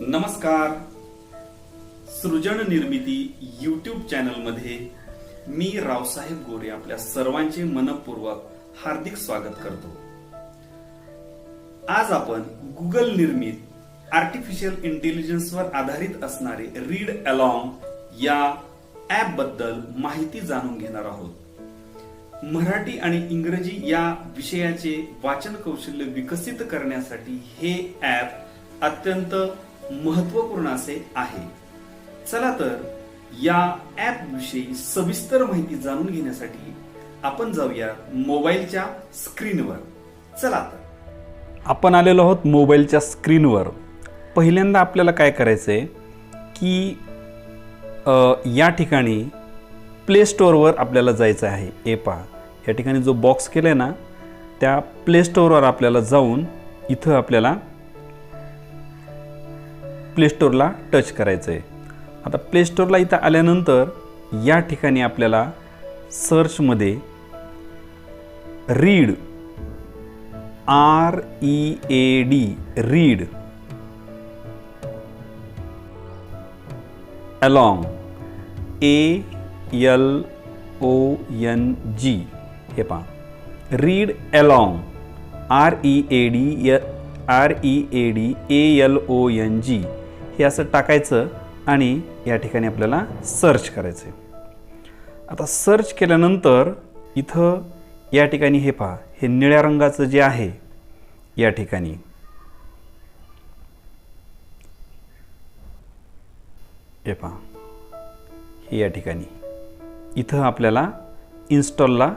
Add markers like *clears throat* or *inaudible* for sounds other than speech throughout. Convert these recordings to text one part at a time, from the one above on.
नमस्कार. सृजन निर्मिती यूट्यूब चॅनलमध्ये मी रावसाहेब गोरे आपल्या सर्वांचे मनपूर्वक हार्दिक स्वागत करतो. आज आपण गुगल निर्मित आर्टिफिशियल इंटेलिजन्सवर आधारित असणारे रीड अलॉंग या ऍपबद्दल माहिती जाणून घेणार आहोत. मराठी आणि इंग्रजी या विषयाचे वाचन कौशल्य विकसित करण्यासाठी हे ऍप अत्यंत महत्त्वपूर्ण असे आहे. चला तर या ऍप विषयी सविस्तर माहिती जाणून घेण्यासाठी आपण जाऊया मोबाईलच्या स्क्रीनवर. चला तर. आपण आलेलो आहोत मोबाईलच्या स्क्रीनवर. पहिल्यांदा आपल्याला काय करायचं आहे की या ठिकाणी प्ले स्टोअरवर आपल्याला जायचं आहे. ए पहा. या ठिकाणी जो बॉक्स केला आहे ना त्या प्ले स्टोअरवर आपल्याला जाऊन इथं आपल्याला प्ले स्टोअरला टच करायचं आहे आता प्ले स्टोअरला इथं आल्यानंतर या ठिकाणी आपल्याला सर्चमध्ये read R E A D read along A L O N G हे पहा. Read along R E A D R E A D A L O N G हे असं टाकायचं आणि या ठिकाणी आपल्याला सर्च करायचं आता सर्च केल्यानंतर इथं या ठिकाणी हे पहा हे निळ्या रंगाचं जे आहे या ठिकाणी. हे पहा हे या ठिकाणी. इथं आपल्याला इन्स्टॉलला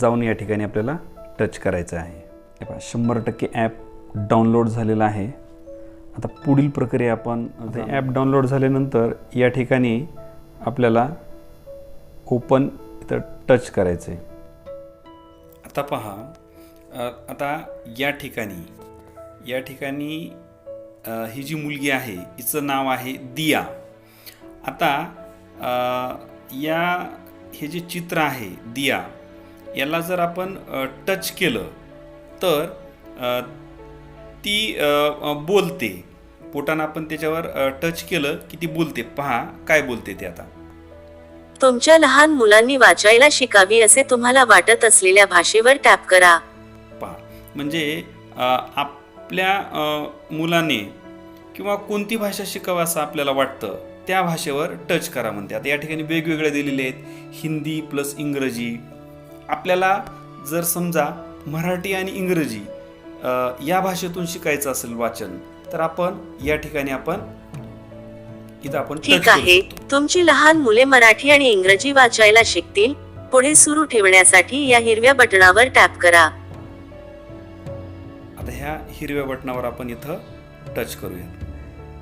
जाऊन या ठिकाणी आपल्याला टच करायचं आहे. हे पहा शंभर टक्के ॲप डाउनलोड झालेला आहे. आता पुढील प्रक्रिया आपण ते ॲप डाउनलोड झाल्यानंतर या ठिकाणी आपल्याला ओपन इथं टच करायचं आहे आता पहा आता या ठिकाणी या ठिकाणी ही जी मुलगी आहे हिचं नाव आहे दिया. आता या हे जे चित्र आहे दिया याला जर आपण टच केलं तर ती बोलते. पोटानं आपण त्याच्यावर टच केलं की ती बोलते. पहा काय बोलते ते आता. तुमच्या लहान मुलांनी वाचायला शिकावी असे तुम्हाला वाटत असलेल्या भाषेवर टॅप करा. पहा म्हणजे आपल्या मुलाने किंवा कोणती भाषा शिकावं असं आपल्याला वाटतं त्या भाषेवर टच करा म्हणते. आता या ठिकाणी वेगवेगळे दिलेले आहेत. हिंदी प्लस इंग्रजी. आपल्याला जर समजा मराठी आणि इंग्रजी या भाषेतून शिकायचं असेल वाचन तर आपण या ठिकाणी आपण इथं आपण ठीक आहे. तुमची लहान मुले मराठी आणि इंग्रजी वाचायला शिकतील. पुढे सुरू ठेवण्यासाठी या हिरव्या बटणावर टॅप करा. आता ह्या हिरव्या बटनावर आपण इथं टच करूया.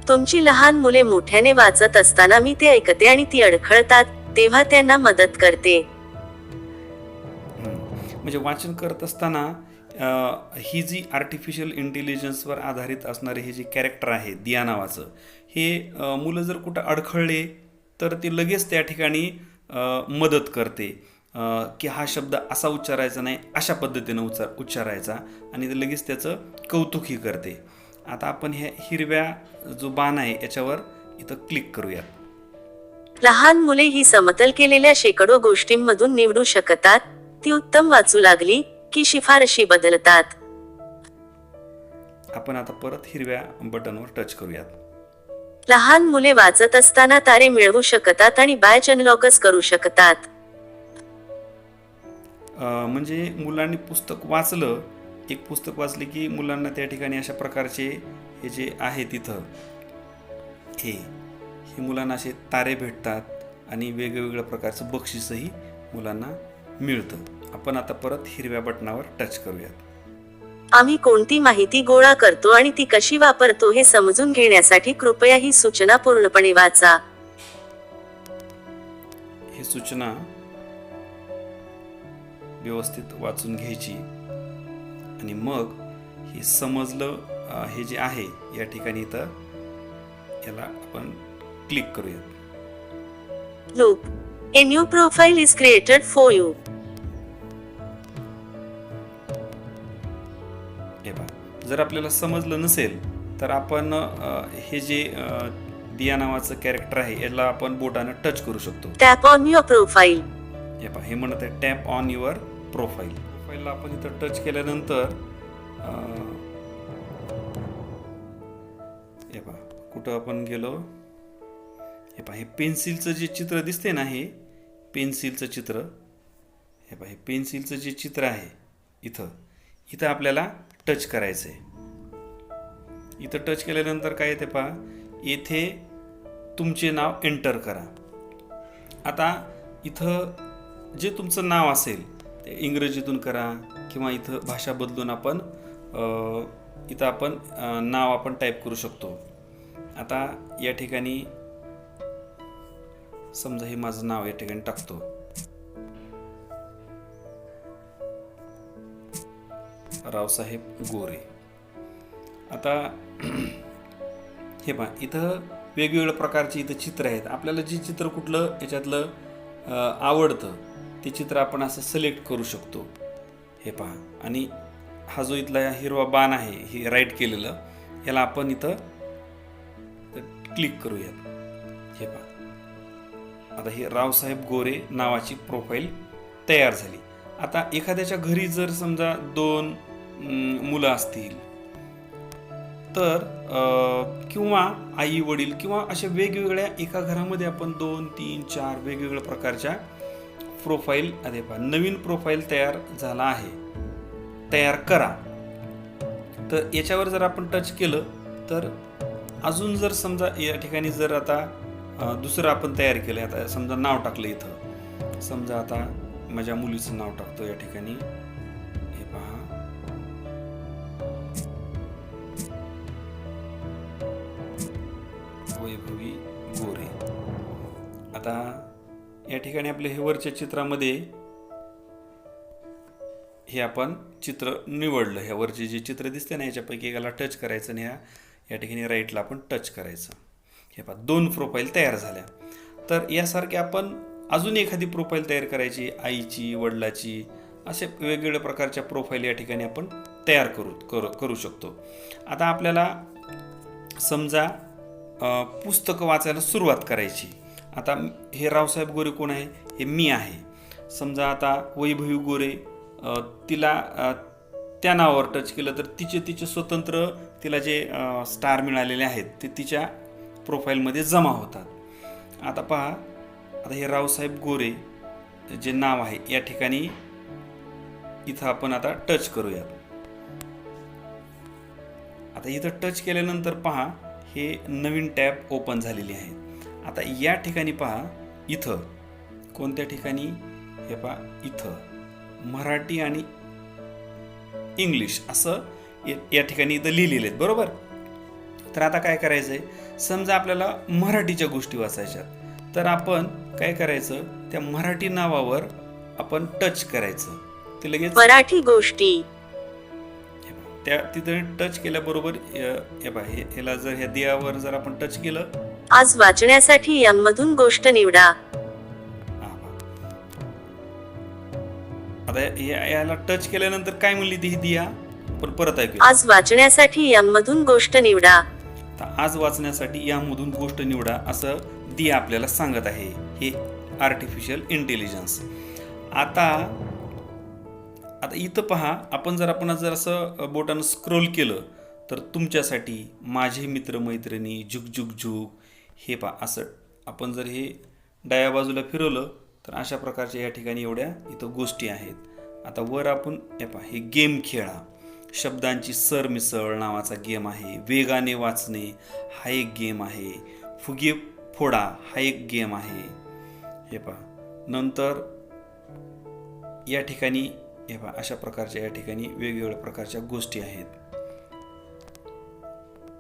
तुमची लहान मुले मोठ्याने वाचत असताना मी ते ऐकते आणि ती अडखळतात तेव्हा त्यांना मदत करते. हम्म. म्हणजे वाचन करत असताना ही जी आर्टिफिशियल इंटेलिजन्सवर आधारित असणारे हे जे कॅरेक्टर आहे दिया नावाचं हे मुलं जर कुठं अडखळले तर ते लगेच त्या ठिकाणी मदत करते. की हा शब्द असा उच्चारायचा नाही अशा पद्धतीनं उच्चार उच्चारायचा आणि ते लगेच त्याचं कौतुकही करते. आता आपण ह्या हिरव्या जो बाण आहे याच्यावर इथं क्लिक करूयात. लहान मुले ही समतल केलेल्या शेकडो गोष्टींमधून निवडू शकतात. ती उत्तम वाचू लागली. की शिफारशी बदलतात. आपण आता परत हिरव्या बटनवर टच करूयात. लहान मुले वाचत असताना तारे मिळवू शकतात आणि बॅच अनलॉकच करू शकतात. म्हणजे मुलांनी पुस्तक वाचलं एक पुस्तक वाचले की मुलांना त्या ठिकाणी अशा प्रकारचे हे जे आहे तिथं हे हे मुलांना असे तारे भेटतात आणि वेगवेगळ्या प्रकारचं बक्षीसही मुलांना मिळतं. आपण आता परत हिरव्या बटनावर टच करूयात. आम्ही कोणती माहिती गोळा करतो आणि ती कशी वापरतो हे समजून घेण्यासाठी कृपया ही सूचना पूर्णपणे वाचा. ही सूचना व्यवस्थित वाचून घ्यायची आणि मग हे समजलं हे जे आहे या ठिकाणी इथं याला आपण क्लिक करूयात. Loop a new profile is created for you जर आपल्याला समजलं नसेल तर आपण हे जे दिया नावाचं कॅरेक्टर आहे याला आपण बोटानं टच करू शकतो. टॅप ऑन युअर प्रोफाईल हे पहा हे म्हणत आहे टॅप ऑन युअर प्रोफाईल प्रोफाईलला आपण इथं टच केल्यानंतर हे पहा कुठं आपण गेलो? हे पहा हे पेन्सिलचं जे चित्र दिसते ना हे पेन्सिलचं चित्र हे पहा हे पेन्सिलचं जे चित्र आहे इथं इथं आपल्याला टच करायचं आहे इथं टच केल्यानंतर काय येते पहा येथे तुमचे नाव एंटर करा. आता इथं जे तुमचं नाव असेल ते इंग्रजीतून करा किंवा इथं भाषा बदलून आपण इथं आपण नाव आपण टाईप करू शकतो. आता या ठिकाणी समजा हे माझं नाव या ठिकाणी टाकतो. रावसाहेब गोरे. आता *clears throat* हे पहा इथं वेगवेगळ्या प्रकारची इथं चित्र आहेत. आपल्याला जे चित्र कुठलं याच्यातलं आवडतं ते चित्र आपण असं सिलेक्ट करू शकतो. हे पहा आणि हा जो इथला हिरवा बाण आहे हे राईट केलेलं याला आपण इथं क्लिक करूयात. हे पहा. आता हे रावसाहेब गोरे नावाची प्रोफाईल तयार झाली. आता एखाद्याच्या घरी जर समजा दोन मुलं असतील. तर किंवा आई वडील किंवा अशा वेगवेगळ्या एका घरामध्ये आपण दोन तीन चार वेगवेगळ्या प्रकारच्या प्रोफाईल अरे पहा नवीन प्रोफाईल तयार झाला आहे. तयार करा. तर याच्यावर जर आपण टच केलं तर अजून जर समजा या ठिकाणी जर आता दुसरं आपण तयार केलं आता समजा नाव टाकलं इथं. समजा आता माझ्या मुलीचं नाव टाकतो या ठिकाणी. वैभवी गोरे. आता या ठिकाणी आपले हे वरच्या चित्रामध्ये हे आपण चित्र निवडलं. ह्या वरचे जे चित्र दिसते ना याच्यापैकी एकाला टच करायचं आणि ह्या या ठिकाणी राईटला आपण टच करायचं. हे पहा दोन प्रोफाईल तयार झाल्या. तर यासारखे आपण अजून एखादी प्रोफाईल तयार करायची आईची वडिलाची असे वेगवेगळ्या प्रकारच्या प्रोफाईल या ठिकाणी आपण तयार करू करू करू शकतो. आता आपल्याला समजा पुस्तकं वाचायला सुरुवात करायची. आता हे रावसाहेब गोरे कोण आहे? हे मी आहे. समजा आता वैभवी गोरे तिला त्या नावावर टच केलं तर तिचे तिचे स्वतंत्र तिला जे स्टार मिळालेले आहेत ते तिच्या प्रोफाईलमध्ये जमा होतात. आता पहा आता हे रावसाहेब गोरे जे नाव आहे या ठिकाणी इथं आपण आता टच करूयात. आता इथं टच केल्यानंतर पहा हे नवीन टॅब ओपन झालेली आहे. आता या ठिकाणी पहा इथं. कोणत्या ठिकाणी? हे पहा इथं. मराठी आणि इंग्लिश असं या- ठिकाणी इथं लिहिलेले आहेत बरोबर? तर आता काय करायचं आहे समजा आपल्याला मराठीच्या गोष्टी वाचायच्यात. तर आपण काय करायचं? त्या मराठी नावावर आपण टच करायचं. ते लगेच मराठी गोष्टी. त्या तिथं टच केल्याबरोबर ह्याला जर ह्या दियावर जर आपण टच केलं. आज वाचण्यासाठी यामधून गोष्ट निवडा. आता या- याला टच केल्यानंतर काय म्हणली ती ही दिया? पण परत ऐकूया. आज वाचण्यासाठी यामधून गोष्ट निवडा. आज वाचण्यासाठी यामधून गोष्ट निवडा असं दिया आपल्याला सांगत आहे. हे आर्टिफिशियल इंटेलिजन्स आता आता इथं पहा आपण जर आपण जर असं बोटानं स्क्रोल केलं तर तुमच्यासाठी माझे मित्रमैत्रिणी झुक झुक झुक हे पहा असं. आपण जर हे डाव्या बाजूला फिरवलं तर अशा प्रकारच्या या ठिकाणी एवढ्या इथं गोष्टी आहेत. आता वर आपण हे पहा हे गेम खेळा. शब्दांची सरमिसळ नावाचा गेम आहे. वेगाने वाचणे हा एक गेम आहे. फुगे फोडा हा एक गेम आहे. हे पहा. नंतर या ठिकाणी हे पहा अशा प्रकारच्या या ठिकाणी वेगवेगळ्या प्रकारच्या गोष्टी आहेत.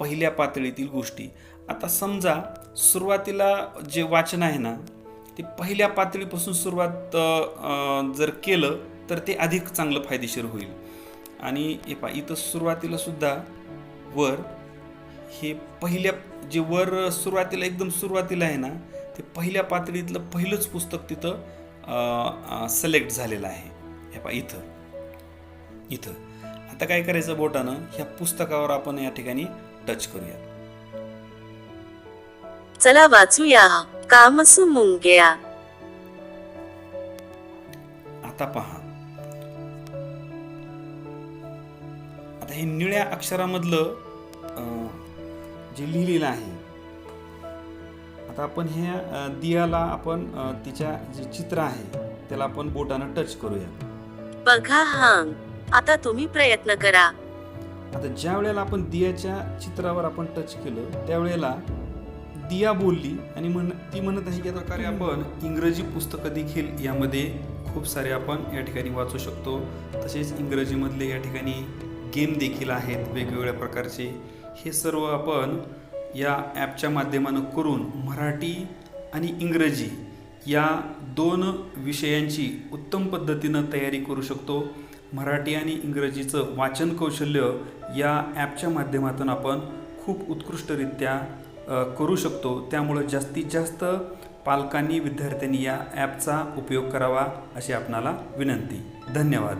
पहिल्या पातळीतील गोष्टी. आता समजा सुरुवातीला जे वाचन आहे ना ते पहिल्या पातळीपासून सुरुवात जर केलं तर ते अधिक चांगलं फायदेशीर होईल. आणि हे पा इथं सुरुवातीला सुद्धा वर हे पहिल्या जे वर सुरुवातीला एकदम सुरुवातीला आहे ना ते पहिल्या पातळीतलं पहिलंच पुस्तक तिथं सिलेक्ट झालेलं आहे. हे पहा इथं. इथं. आता काय करायचं बोटानं? ह्या पुस्तकावर आपण या ठिकाणी टच करूया. चला वाचूया. कामसू मुंग्या. आता पहा. आता हे निळ्या अक्षरामधलं जे लिहिलेलं आहे आता आपण ह्या दियाला आपण तिच्या जे चित्र आहे त्याला आपण बोटानं टच करूया. बघा हांग आता तुम्ही प्रयत्न करा. आता ज्या वेळेला आपण दियाच्या चित्रावर आपण टच केलं त्यावेळेला दिया बोलली आणि म्हण ती म्हणत आहे की प्रकारे आपण इंग्रजी पुस्तकं देखील यामध्ये खूप सारे आपण या ठिकाणी वाचू शकतो. तसेच इंग्रजीमधले या ठिकाणी गेम देखील आहेत वेगवेगळ्या प्रकारचे. हे सर्व आपण या ॲपच्या माध्यमानं करून मराठी आणि इंग्रजी या दोन विषयांची उत्तम पद्धतीनं तयारी करू शकतो. मराठी आणि इंग्रजीचं वाचन कौशल्य या ॲपच्या माध्यमातून आपण खूप उत्कृष्टरित्या करू शकतो. त्यामुळं जास्तीत जास्त पालकांनी विद्यार्थ्यांनी या ॲपचा उपयोग करावा अशी आपणाला विनंती. धन्यवाद.